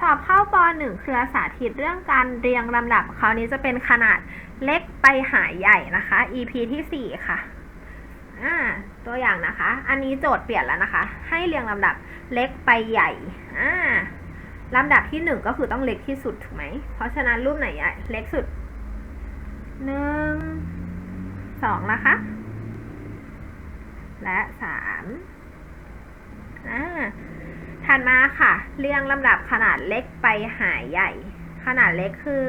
สอบเข้าป .1 เครือสาธิตเรื่องการเรียงลำดับคราวนี้จะเป็นขนาดเล็กไปหาใหญ่นะคะ EP ที่ 4 ค่ะอ่าตัวอย่างนะคะ อันนี้โจทย์เปลี่ยนแล้วนะคะ ให้เรียงลำดับเล็กไปใหญ่อ่าลำดับที่หนึ่งก็คือต้องเล็กที่สุดถูกไหม เพราะฉะนั้นรูปไหนใหญ่เล็กสุดหนึ่งสองนะคะ และสามอ่า ถัดมาค่ะ เรียงลำดับขนาดเล็กไปหาใหญ่ ขนาดเล็กคือ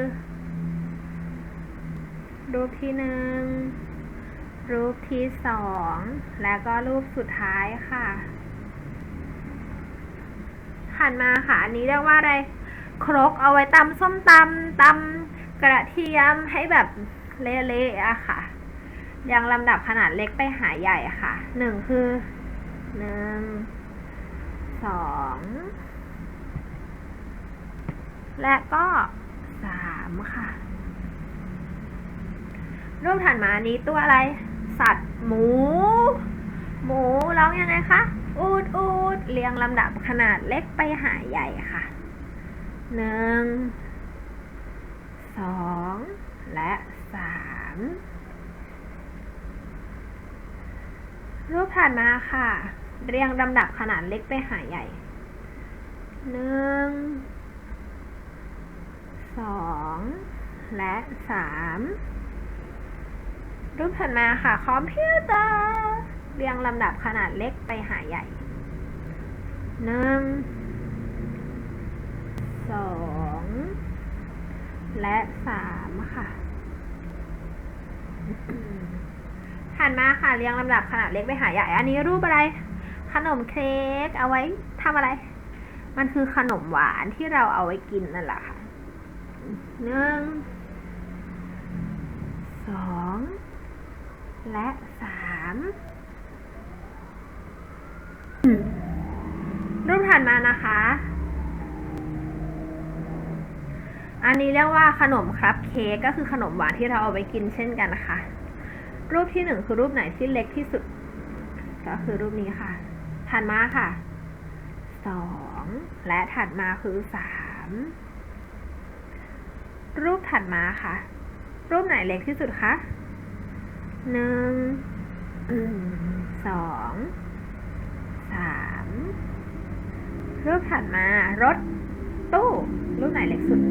รูปที่หนึ่ง รูปที่สอง แล้วก็รูปสุดท้ายค่ะ ถัดมาค่ะ อันนี้เรียกว่าอะไร ครกเอาไว้ตำส้มตำตำกระเทียมให้แบบเละๆอะค่ะเรียงลำดับขนาดเล็กไปหาใหญ่ค่ะ หนึ่งคือหนึ่ง สองและก็สามค่ะ รูปถัดมานนี้ตัวอะไร สัตว์หมู หมูร้องยังไงคะ อูดอูดเรียงลำดับขนาดเล็กไปหาใหญ่ค่ะหนึ่งสองและสามรูปถัดมาค่ะ เรียงลำดับขนาดเล็กไปหาใหญ่หนึ่งสองและสามรูปถัดมาค่ะ คอมพิวเตอร์เรียงลำดับขนาดเล็กไปหาใหญ่หนึ่งสองและสามค่ะถัดมาค่ะเรียงลำดับขนาดเล็กไปหาใหญ่ อันนี้รูปอะไร ขนมเค้กเอาไว้ทำอะไร มันคือขนมหวานที่เราเอาไว้กินนั่นแหละค่ะหนึ่งสองและสามรูปถัดมานะคะ อันนี้เรียกว่าขนมครับเค้กก็คือขนมหวานที่เราเอาไว้กินเช่นกันนะคะ รูปที่หนึ่งคือรูปไหนที่เล็กที่สุด ก็คือรูปนี้ค่ะ ถัดมาค่ะสองและถัดมาคือสามรูปถัดมาค่ะ รูปไหนเล็กที่สุดคะหนึ่งสองสามรูปถัดมารถตู้ รูปไหนเล็กสุด